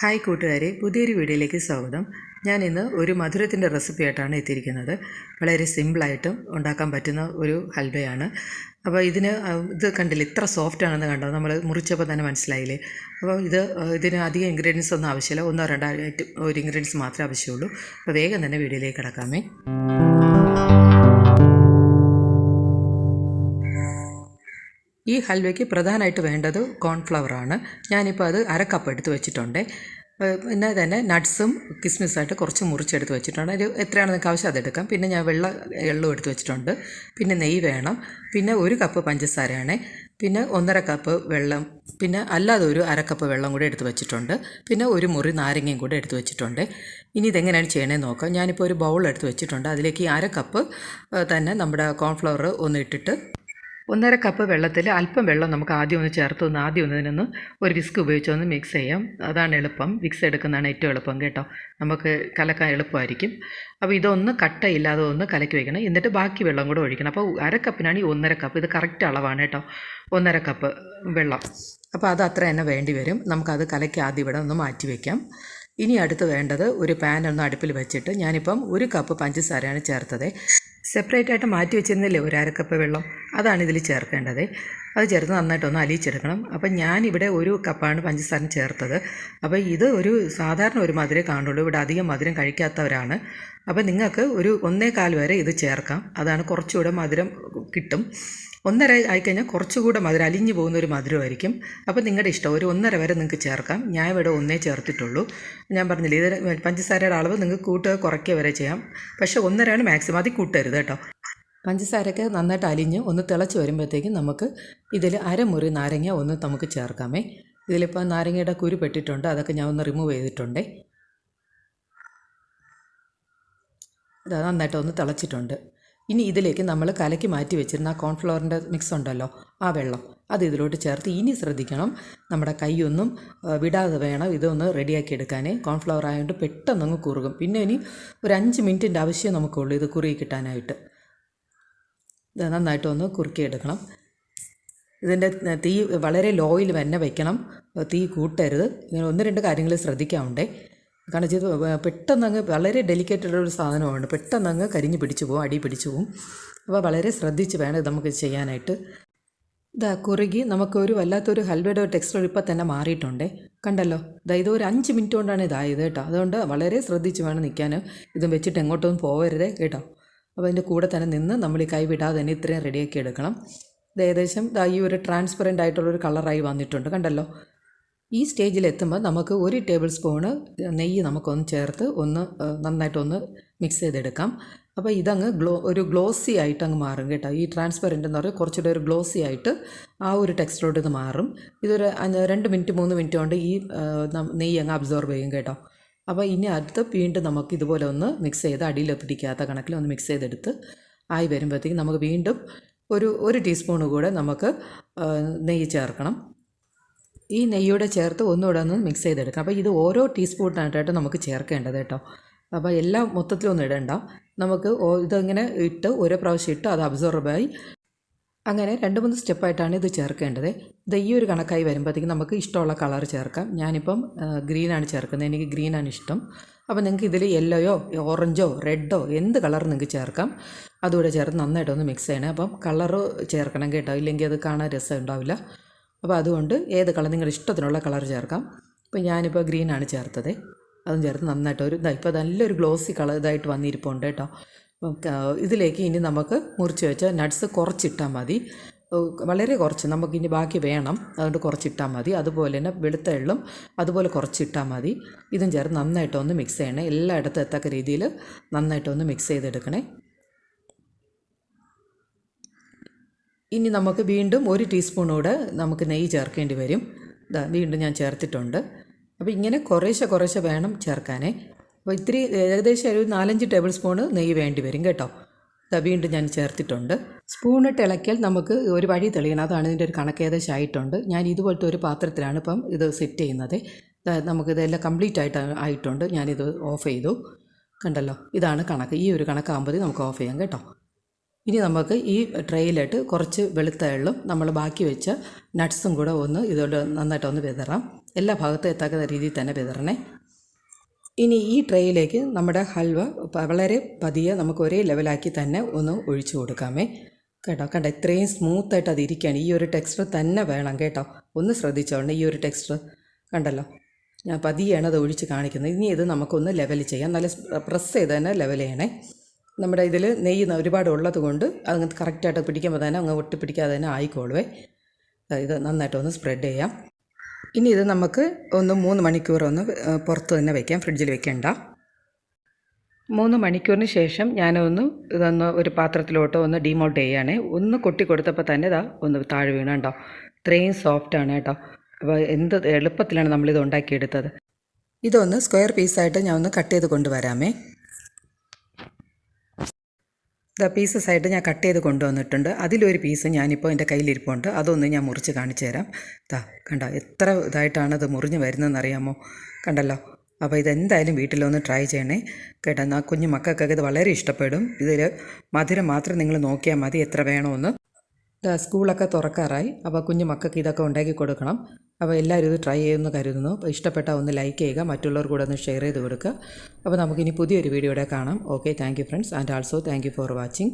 Hi കൂട്ടുകാരെ പുതിയൊരു വീഡിയോയിലേക്ക് സ്വാഗതം. ഞാൻ ഇന്ന് ഒരു മധുരത്തിന്റെ റെസിപ്പി ആയിട്ടാണ് എത്തിയിരിക്കുന്നത്. വളരെ സിമ്പിളായിട്ടും ഉണ്ടാക്കാൻ പറ്റുന്ന ഒരു ഹൽവയാണ്. അപ്പോൾ ഇതിന് ഇത് കണ്ടില്ല ഇത്ര സോഫ്റ്റ് ആണെന്ന് കണ്ടോ? നമ്മൾ മുറിച്ചപ്പോൾ തന്നെ മനസ്സിലായില്ലേ? അപ്പോൾ ഇത് ഇതിന് അധികം ഇൻഗ്രീഡിയൻസ് ഒന്നും ആവശ്യമില്ല. ഒന്നോ രണ്ടോ ഒരു ഇൻഗ്രീഡിയൻസ് മാത്രമേ ആവശ്യമുള്ളൂ. അപ്പോൾ വേഗം തന്നെ വീഡിയോയിലേക്ക് കിടക്കാമേ. ഈ ഹൽവയ്ക്ക് പ്രധാനമായിട്ട് വേണ്ടത് കോൺഫ്ലവർ ആണ്. ഞാനിപ്പോൾ അത് അര കപ്പ് എടുത്ത് വെച്ചിട്ടുണ്ട്. പിന്നെ തന്നെ നട്ട്സും കിസ്മിസായിട്ട് കുറച്ച് മുറിച്ചെടുത്ത് വെച്ചിട്ടുണ്ട്. ഒരു എത്രയാണ് നിങ്ങൾക്ക് ആവശ്യം അതെടുക്കാം പിന്നെ ഞാൻ വെള്ള എള്ളും എടുത്ത് വെച്ചിട്ടുണ്ട്. പിന്നെ നെയ്യ് വേണം. പിന്നെ ഒരു കപ്പ് പഞ്ചസാരയാണ്. പിന്നെ ഒന്നര കപ്പ് വെള്ളം. പിന്നെ അല്ലാതെ ഒരു അര കപ്പ് വെള്ളം കൂടി എടുത്ത് വെച്ചിട്ടുണ്ട്. പിന്നെ ഒരു മുറി നാരങ്ങയും കൂടി എടുത്ത് വെച്ചിട്ടുണ്ട്. ഇനി ഇതെങ്ങനെയാണ് ചെയ്യണേ നോക്കാം. ഞാനിപ്പോൾ ഒരു ബൗൾ എടുത്ത് വെച്ചിട്ടുണ്ട്. അതിലേക്ക് ഈ കപ്പ് തന്നെ നമ്മുടെ കോൺഫ്ലവർ ഒന്ന് ഇട്ടിട്ട് ഒന്നര കപ്പ് വെള്ളത്തിൽ അല്പം വെള്ളം നമുക്ക് ആദ്യം ഒന്ന് ചേർത്ത് ഒന്ന് ആദ്യം ഒന്ന് ഇതിനൊന്ന് ഒരു വിസ്ക് ഉപയോഗിച്ച് ഒന്ന് മിക്സ് ചെയ്യാം. അതാണ് എളുപ്പം. വിക്സ് എടുക്കുന്നതാണ് ഏറ്റവും എളുപ്പം കേട്ടോ. നമുക്ക് കലക്കാൻ എളുപ്പമായിരിക്കും. അപ്പോൾ ഇതൊന്ന് കട്ടയില്ലാതെ ഒന്ന് കലക്കി വയ്ക്കണം എന്നിട്ട് ബാക്കി വെള്ളം കൂടെ ഒഴിക്കണം. അപ്പോൾ അര കപ്പിനാണ് ഈ ഒന്നര കപ്പ് ഇത് കറക്റ്റ് അളവാണ് കേട്ടോ. ഒന്നര കപ്പ് വെള്ളം. അപ്പോൾ അത് അത്ര തന്നെ വേണ്ടി വരും. നമുക്കത് കലക്കി ആദ്യം ഇവിടെ ഒന്ന് മാറ്റി വയ്ക്കാം ഇനി അടുത്ത് വേണ്ടത് ഒരു പാൻ ഒന്ന് അടുപ്പിൽ വെച്ചിട്ട് ഞാനിപ്പം ഒരു കപ്പ് പഞ്ചസാരയാണ് ചേർത്തത്. സെപ്പറേറ്റ് ആയിട്ട് മാറ്റി വെച്ചിരുന്നില്ലേ ഒരു അരക്കപ്പ് കപ്പ് വെള്ളം? അതാണ് ഇതിൽ ചേർക്കേണ്ടത്. അത് ചേർത്ത് നന്നായിട്ടൊന്ന് അലിയിച്ചെടുക്കണം. അപ്പം ഞാനിവിടെ ഒരു കപ്പാണ് പഞ്ചസാര ചേർത്തത്. അപ്പോൾ ഇത് ഒരു സാധാരണ ഒരു മധുരം കാണുള്ളൂ. ഇവിടെ അധികം മധുരം കഴിക്കാത്തവരാണ്. അപ്പോൾ നിങ്ങൾക്ക് ഒരു ഒന്നേകാൽ വരെ ഇത് ചേർക്കാം. അതാണ് കുറച്ചുകൂടെ മധുരം കിട്ടും. ഒന്നര ആയിക്കഴിഞ്ഞാൽ കുറച്ചുകൂടെ മധുരം അലിഞ്ഞു പോകുന്ന ഒരു മധുരമായിരിക്കും. അപ്പോൾ നിങ്ങളുടെ ഇഷ്ടം ഒരു ഒന്നര വരെ നിങ്ങൾക്ക് ചേർക്കാം. ഞാൻ ഇവിടെ ഒന്നേ ചേർത്തിട്ടുള്ളൂ. ഞാൻ പറഞ്ഞില്ലേ ഇത് പഞ്ചസാരയുടെ അളവ് നിങ്ങൾക്ക് കൂട്ടുക കുറയ്ക്കുക വരെ ചെയ്യാം. പക്ഷേ ഒന്നരയാണ് മാക്സിമം അതിൽ കൂട്ടരുത് കേട്ടോ. പഞ്ചസാരയൊക്കെ നന്നായിട്ട് അലിഞ്ഞ് ഒന്ന് തിളച്ച് വരുമ്പോഴത്തേക്കും നമുക്ക് ഇതിൽ അരമുറി നാരങ്ങ ഒന്ന് നമുക്ക് ചേർക്കാമേ. ഇതിലിപ്പോൾ നാരങ്ങയുടെ കുരു പെട്ടിട്ടുണ്ട് അതൊക്കെ ഞാൻ ഒന്ന് റിമൂവ് ചെയ്തിട്ടുണ്ടേ. ഇത് നന്നായിട്ട് ഒന്ന് തിളച്ചിട്ടുണ്ട്. ഇനി ഇതിലേക്ക് നമ്മൾ കലക്കി മാറ്റി വെച്ചിരുന്ന ആ കോൺഫ്ലോറിന്റെ മിക്സ് ഉണ്ടല്ലോ ആ വെള്ളം അത് ഇതിലോട്ട് ചേർത്ത് ഇനി ശ്രദ്ധിക്കണം നമ്മുടെ കൈയൊന്നും വിടാതെ വേണം ഇതൊന്ന് റെഡിയാക്കി എടുക്കാനേ കോൺഫ്ലവർ ആയതുകൊണ്ട് പെട്ടെന്ന് അങ്ങ് കുറുകും. പിന്നെ ഇനി ഒരു അഞ്ച് മിനിറ്റിന്റെ ആവശ്യം നമുക്കുള്ളൂ ഇത് കുറുകി കിട്ടാനായിട്ട്. ഇത് നന്നായിട്ടൊന്ന് കുറുക്കിയെടുക്കണം. ഇതിന്റെ തീ വളരെ ലോയിൽ തന്നെ വയ്ക്കണം തീ കൂട്ടരുത്. ഇങ്ങനെ ഒന്ന് രണ്ട് കാര്യങ്ങൾ ശ്രദ്ധിക്കാറുണ്ടേ കാരണം ചെയ്ത് പെട്ടെന്ന് അങ്ങ് വളരെ ഉള്ള ഒരു സാധനമാണ്. പെട്ടെന്ന് അങ്ങ് കരിഞ്ഞ് പിടിച്ചു പോകും അടി പിടിച്ചു പോകും അപ്പോൾ വളരെ ശ്രദ്ധിച്ച് വേണം നമുക്ക് ചെയ്യാനായിട്ട്. ഇതാ കുറുകി നമുക്കൊരു വല്ലാത്തൊരു ഹൽവയുടെ ടെക്സ്റ്റർ ഇപ്പോൾ തന്നെ മാറിയിട്ടുണ്ട്. കണ്ടല്ലോ? ഇതാ ഇത് ഒരു അഞ്ച് മിനിറ്റ് കൊണ്ടാണ് ഇതായത് കേട്ടോ. അതുകൊണ്ട് വളരെ ശ്രദ്ധിച്ച് വേണം നിൽക്കാൻ. ഇതും വെച്ചിട്ട് എങ്ങോട്ടൊന്നും പോകരുത് കേട്ടോ. അപ്പോൾ അതിന്റെ കൂടെ തന്നെ നിന്ന് നമ്മൾ ഈ കൈ വിടാതെ തന്നെ ഇത്രയും റെഡിയാക്കി എടുക്കണം. ഇത് ഏകദേശം ഈ ഒരു ട്രാൻസ്പെറന്റ് ആയിട്ടുള്ളൊരു കളറായി വന്നിട്ടുണ്ട്. കണ്ടല്ലോ? ഈ സ്റ്റേജിൽ എത്തുമ്പോൾ നമുക്ക് ഒരു ടേബിൾ സ്പൂണ് നെയ്യ് നമുക്കൊന്ന് ചേർത്ത് ഒന്ന് നന്നായിട്ടൊന്ന് മിക്സ് ചെയ്തെടുക്കാം. അപ്പോൾ ഇതങ്ങ് ഗ്ലോ ഒരു ഗ്ലോസി ആയിട്ട് അങ്ങ് മാറും കേട്ടോ. ഈ ട്രാൻസ്പെറന്റ് എന്ന് പറയുന്നത് കുറച്ചുകൂടെ ഒരു ഗ്ലോസി ആയിട്ട് ആ ഒരു ടെക്സ്റ്റിലോട്ട് ഇത് മാറും. ഇതൊരു രണ്ട് മിനിറ്റ് മൂന്ന് മിനിറ്റ് കൊണ്ട് ഈ നെയ്യ് അങ്ങ് അബ്സോർബ് ചെയ്യും കേട്ടോ. അപ്പോൾ ഇനി അടുത്ത് വീണ്ടും നമുക്ക് ഇതുപോലെ ഒന്ന് മിക്സ് ചെയ്ത് അടിയിൽ പിടിക്കാത്ത കണക്കിൽ ഒന്ന് മിക്സ് ചെയ്തെടുത്ത് ആയി വരുമ്പോഴത്തേക്കും നമുക്ക് വീണ്ടും ഒരു ഒരു ടീസ്പൂണ് കൂടെ നമുക്ക് നെയ്യ് ചേർക്കണം. ഈ നെയ്യോടെ ചേർത്ത് ഒന്നുകൂടെ ഒന്ന് മിക്സ് ചെയ്തെടുക്കാം. അപ്പോൾ ഇത് ഓരോ ടീസ്പൂണിനായിട്ടായിട്ട് നമുക്ക് ചേർക്കേണ്ടത് കേട്ടോ. അപ്പോൾ എല്ലാം മൊത്തത്തിലൊന്നും ഇടണ്ട. നമുക്ക് ഇതങ്ങനെ ഇട്ട് ഓരോ പ്രാവശ്യം ഇട്ട് അത് അബ്സോർബായി അങ്ങനെ രണ്ട് മൂന്ന് സ്റ്റെപ്പായിട്ടാണ് ഇത് ചേർക്കേണ്ടത്. ഇത് ഈ ഒരു കണക്കായി വരുമ്പോഴത്തേക്കും നമുക്ക് ഇഷ്ടമുള്ള കളർ ചേർക്കാം. ഞാനിപ്പം ഗ്രീനാണ് ചേർക്കുന്നത്. എനിക്ക് ഗ്രീനാണ് ഇഷ്ടം. അപ്പോൾ നിങ്ങൾക്ക് ഇതിൽ യെല്ലോയോ ഓറഞ്ചോ റെഡോ എന്ത് കളർ നിങ്ങൾക്ക് ചേർക്കാം. അതുകൂടെ ചേർത്ത് നന്നായിട്ടൊന്ന് മിക്സ് ചെയ്യണേ. അപ്പം കളറ് ചേർക്കണം കേട്ടോ. ഇല്ലെങ്കിൽ അത് കാണാൻ രസം ഉണ്ടാവില്ല. അപ്പോൾ അതുകൊണ്ട് ഏത് കളർ നിങ്ങളുടെ ഇഷ്ടത്തിനുള്ള കളർ ചേർക്കാം. ഇപ്പോൾ ഞാനിപ്പോൾ ആണ് ചേർത്തത്. അതും ചേർത്ത് നന്നായിട്ട് ഒരു ഇതാ ഇപ്പോൾ നല്ലൊരു ഗ്ലോസി കളർ ഇതായിട്ട് വന്നിരിപ്പുണ്ട് കേട്ടോ. ഇതിലേക്ക് ഇനി നമുക്ക് മുറിച്ച് വെച്ച നട്ട്സ് കുറച്ചിട്ടാൽ മതി. വളരെ കുറച്ച്. നമുക്കിനി ബാക്കി വേണം. അതുകൊണ്ട് കുറച്ചിട്ടാൽ മതി. അതുപോലെ തന്നെ വെളുത്ത എള്ളും അതുപോലെ കുറച്ചിട്ടാൽ മതി. ഇതും ചേർത്ത് നന്നായിട്ടൊന്ന് മിക്സ് ചെയ്യണേ. എല്ലായിടത്തും എത്തക്ക രീതിയിൽ നന്നായിട്ടൊന്ന് മിക്സ് ചെയ്തെടുക്കണേ. ഇനി നമുക്ക് വീണ്ടും ഒരു ടീസ്പൂണോട് നമുക്ക് നെയ്യ് ചേർക്കേണ്ടി വരും. ഇതാ വീണ്ടും ഞാൻ ചേർത്തിട്ടുണ്ട്. അപ്പോൾ ഇങ്ങനെ കുറേശ്ശെ കുറേശ്ശെ വേണം ചേർക്കാനേ. അപ്പോൾ ഇത്തിരി ഏകദേശം ഒരു നാലഞ്ച് ടേബിൾ സ്പൂണ് നെയ്യ് വേണ്ടി വരും കേട്ടോ. ഇതാ വീണ്ടും ഞാൻ ചേർത്തിട്ടുണ്ട്. സ്പൂണിട്ട് ഇളക്കിയാൽ നമുക്ക് ഒരു വഴി തെളിയണം. അതാണ് ഇതിന്റെ ഒരു കണക്ക് ഏകദേശം ആയിട്ടുണ്ട്. ഞാൻ ഇതുപോലത്തെ ഒരു പാത്രത്തിലാണ് ഇപ്പം ഇത് സെറ്റ് ചെയ്യുന്നത്. നമുക്ക് നമുക്കിതെല്ലാം കംപ്ലീറ്റ് ആയിട്ട് ആയിട്ടുണ്ട്. ഞാനിത് ഓഫ് ചെയ്തു. കണ്ടല്ലോ? ഇതാണ് കണക്ക്. ഈ ഒരു കണക്കാകുമ്പോൾ നമുക്ക് ഓഫ് ചെയ്യാം കേട്ടോ. ഇനി നമുക്ക് ഈ ട്രേയിലിട്ട് കുറച്ച് വെളുത്ത എള്ളും നമ്മൾ ബാക്കി വെച്ച നട്ട്സും കൂടെ ഒന്ന് ഇതുകൊണ്ട് നന്നായിട്ട് ഒന്ന് വിതറാം. എല്ലാ ഭാഗത്തും എത്താക്കുന്ന രീതിയിൽ തന്നെ വിതറണേ. ഇനി ഈ ട്രേയിലേക്ക് നമ്മുടെ ഹൽവ വളരെ പതിയെ നമുക്ക് ഒരേ ലെവലാക്കി തന്നെ ഒന്ന് ഒഴിച്ചു കൊടുക്കാമേ. കേട്ടോ കണ്ടോ? ഇത്രയും സ്മൂത്തായിട്ട് അത് ഇരിക്കുകയാണ്. ഈ ഒരു ടെക്സ്റ്റർ തന്നെ വേണം കേട്ടോ. ഒന്ന് ശ്രദ്ധിച്ചോണ്ട് ഈ ഒരു ടെക്സ്റ്റർ കണ്ടല്ലോ? ഞാൻ പതിയാണ് അത് ഒഴിച്ച് കാണിക്കുന്നത്. ഇനി ഇത് നമുക്കൊന്ന് ലെവൽ ചെയ്യാം. നല്ല പ്രസ് ചെയ്ത് തന്നെ ലെവൽ ചെയ്യണേ. നമ്മുടെ ഇതിൽ നെയ്യ് ഒരുപാട് ഉള്ളത് കൊണ്ട് അത് കറക്റ്റായിട്ട് പിടിക്കുമ്പോൾ തന്നെ അങ്ങ് ഒട്ടി പിടിക്കാതെ തന്നെ ആയിക്കോളുവേ. ഇത് നന്നായിട്ട് ഒന്ന് സ്പ്രെഡ് ചെയ്യാം. ഇനി ഇത് നമുക്ക് ഒന്ന് മൂന്ന് മണിക്കൂർ ഒന്ന് പുറത്ത് തന്നെ വയ്ക്കാം ഫ്രിഡ്ജിൽ വെക്കണ്ട. മൂന്ന് മണിക്കൂറിന് ശേഷം ഞാനൊന്ന് ഇതൊന്ന് ഒരു പാത്രത്തിലോട്ട് ഒന്ന് ഡിമോൾട്ട് ചെയ്യുകയാണേ ഒന്ന് കൊട്ടി കൊടുത്തപ്പോൾ തന്നെ ഇതാ ഒന്ന് താഴെ വീണുണ്ടോ ഇത്രയും സോഫ്റ്റാണ് കേട്ടോ. അപ്പോൾ എന്ത് എളുപ്പത്തിലാണ് നമ്മളിത് ഉണ്ടാക്കിയെടുത്തത്. ഇതൊന്ന് സ്ക്വയർ പീസായിട്ട് ഞാൻ ഒന്ന് കട്ട് ചെയ്ത് കൊണ്ടുവരാമേ. ഇതാ പീസസ് ആയിട്ട് ഞാൻ കട്ട് ചെയ്ത് കൊണ്ടുവന്നിട്ടുണ്ട്. അതിലൊരു പീസ് ഞാനിപ്പോൾ എന്റെ കയ്യിലിരിപ്പുണ്ട്. അതൊന്ന് ഞാൻ മുറിച്ച് കാണിച്ചു തരാം. താ കണ്ട? എത്ര ഇതായിട്ടാണ് അത് മുറിഞ്ഞ് വരുന്നതെന്ന് അറിയാമോ കണ്ടല്ലോ? അപ്പോൾ ഇതെന്തായാലും വീട്ടിലൊന്ന് ട്രൈ ചെയ്യണേ. കേട്ടോ എന്നാൽ കുഞ്ഞു മക്കൾക്കൊക്കെ ഇത് വളരെ ഇഷ്ടപ്പെടും. ഇതിൽ മധുരം മാത്രം നിങ്ങൾ നോക്കിയാൽ മതി എത്ര വേണമെന്ന്. ദാ സ്കൂളൊക്കെ തുറക്കാറായി. അപ്പോൾ കുഞ്ഞു മക്കൾക്ക് ഇതൊക്കെ ഉണ്ടാക്കി കൊടുക്കണം. അപ്പോൾ എല്ലാവരും ഇത് ട്രൈ ചെയ്യുമെന്ന് കരുതുന്നു. അപ്പോൾ ഇഷ്ടപ്പെട്ടാൽ ഒന്ന് ലൈക്ക് ചെയ്യുക. മറ്റുള്ളവർ കൂടെ ഒന്ന് ഷെയർ ചെയ്ത് കൊടുക്കുക. അപ്പോൾ നമുക്കിനി പുതിയൊരു വീഡിയോയുടെ കാണാം. Okay thank you friends and also thank you for watching